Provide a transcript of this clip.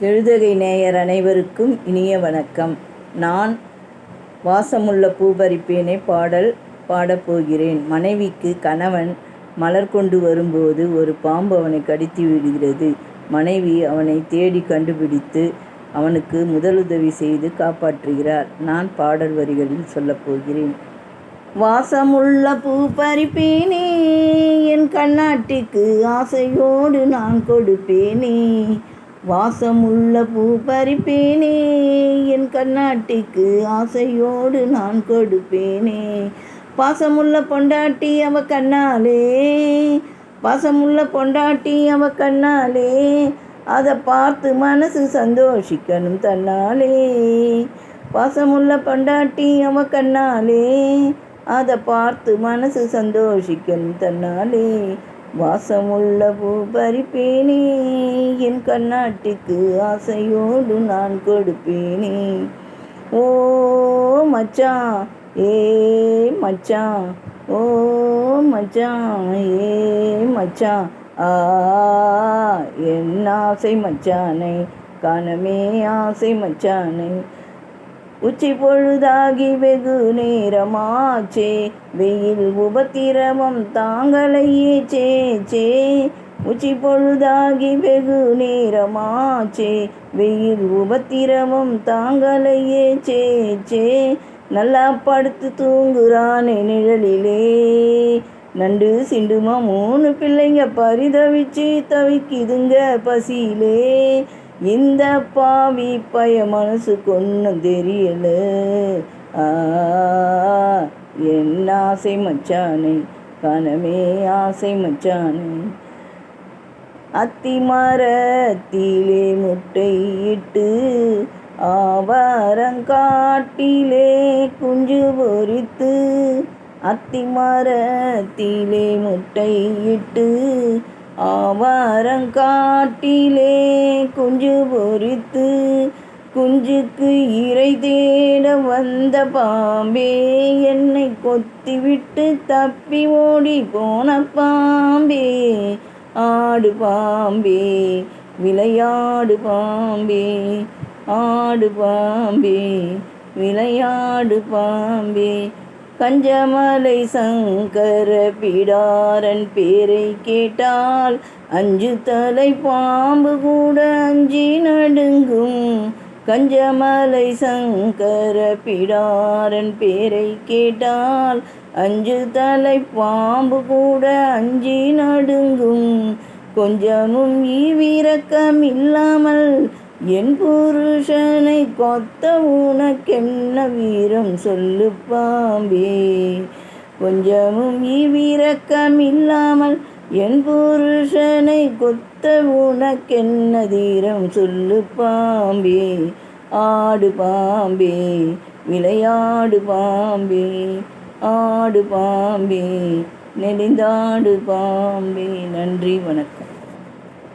எழுதகை நேயர் அனைவருக்கும் இனிய வணக்கம். நான் வாசமுள்ள பூபறிப்பேனே பாடல் பாடப்போகிறேன் மனைவிக்கு கணவன் மலர் கொண்டு வரும்போது ஒரு பாம்பு அவனை கடித்து விடுகிறது. மனைவி அவனை தேடி கண்டுபிடித்து அவனுக்கு முதலுதவி செய்து காப்பாற்றுகிறார். நான் பாடல் வரிகளில் சொல்லப்போகிறேன் வாசமுள்ள பூ பறிப்பேனே என் கண்ணாட்டிக்கு ஆசையோடு நான் கொடுப்பேனே வாசமுள்ள பூ பறிப்பேனே. என் கண்ணாட்டிக்கு ஆசையோடு நான் கொடுப்பேனே. பாசமுள்ள பொண்டாட்டி அவ கண்ணாலே. பாசமுள்ள பொண்டாட்டி அவ கண்ணாலே. அதை பார்த்து மனசு சந்தோஷிக்கணும் தன்னாலே. பாசமுள்ள பொண்டாட்டி அவ கண்ணாலே. அதை பார்த்து மனசு சந்தோஷிக்கணும் தன்னாலே. வாசமுள்ள பூ பறிப்பேனே. என் கண்ணாட்டிக்கு ஆசையோடு நான் கொடுப்பேனே. ஓ மச்சான் ஏ மச்சான் ஓ மச்சான் ஏ மச்சான் ஆ என் ஆசை மச்சானை காணமே ஆசை மச்சானை. உச்சி பொழுதாகி வெகு நேரமாச்சே வெயில் உபத்திரவம் தாங்களையே சே சே உச்சி பொழுதாகி வெகு நேரமாச்சே. வெயில் உபத்திரமும் தாங்களையே சே சே. நல்லா படுத்து தூங்குறானே நிழலிலே. நண்டு சிண்டுமா மூணு பிள்ளைங்க பரிதவிச்சு தவிக்குதுங்க பசியிலே. இந்த பாவி பய மனசு கொன்னும் தெரியல. ஆ என் ஆசை மச்சானே கனமே ஆசை மச்சானே. அத்திமரத்திலே முட்டையிட்டு ஆவாரங்காட்டிலே குஞ்சு பொறித்து அத்திமரத்திலே முட்டையிட்டு ஆவாரங்காட்டிலே குஞ்சு பொறித்து குஞ்சுக்கு இறை தேட வந்த பாம்பே என்னை கொத்திவிட்டு தப்பி ஓடி போன பாம்பே ஆடு பாம்பே விளையாடு பாம்பே ஆடு பாம்பே விளையாடு பாம்பே. கஞ்சமலை சங்கர பிடாரன் பேரை கேட்டால் அஞ்சு தலை பாம்பு கூட அஞ்சி நடுங்கும். கஞ்சமலை சங்கர பிடாரன் பேரை கேட்டால் அஞ்சு தலை பாம்பு கூட அஞ்சி நடுங்கும். கொஞ்சமும் ஈவிரக்கம் இல்லாமல் என் புருஷனை கொத்த உனக்கென்ன வீரம் சொல்லு பாம்பே கொஞ்சமும் ஈவிரக்கம் இல்லாமல் என் புருஷனை கொத்த உனக்கென்ன தீரம் சொல்லு பாம்பே ஆடு பாம்பே விளையாடு பாம்பே ஆடு பாம்பே நெளிந்தாடு பாம்பே. நன்றி வணக்கம்.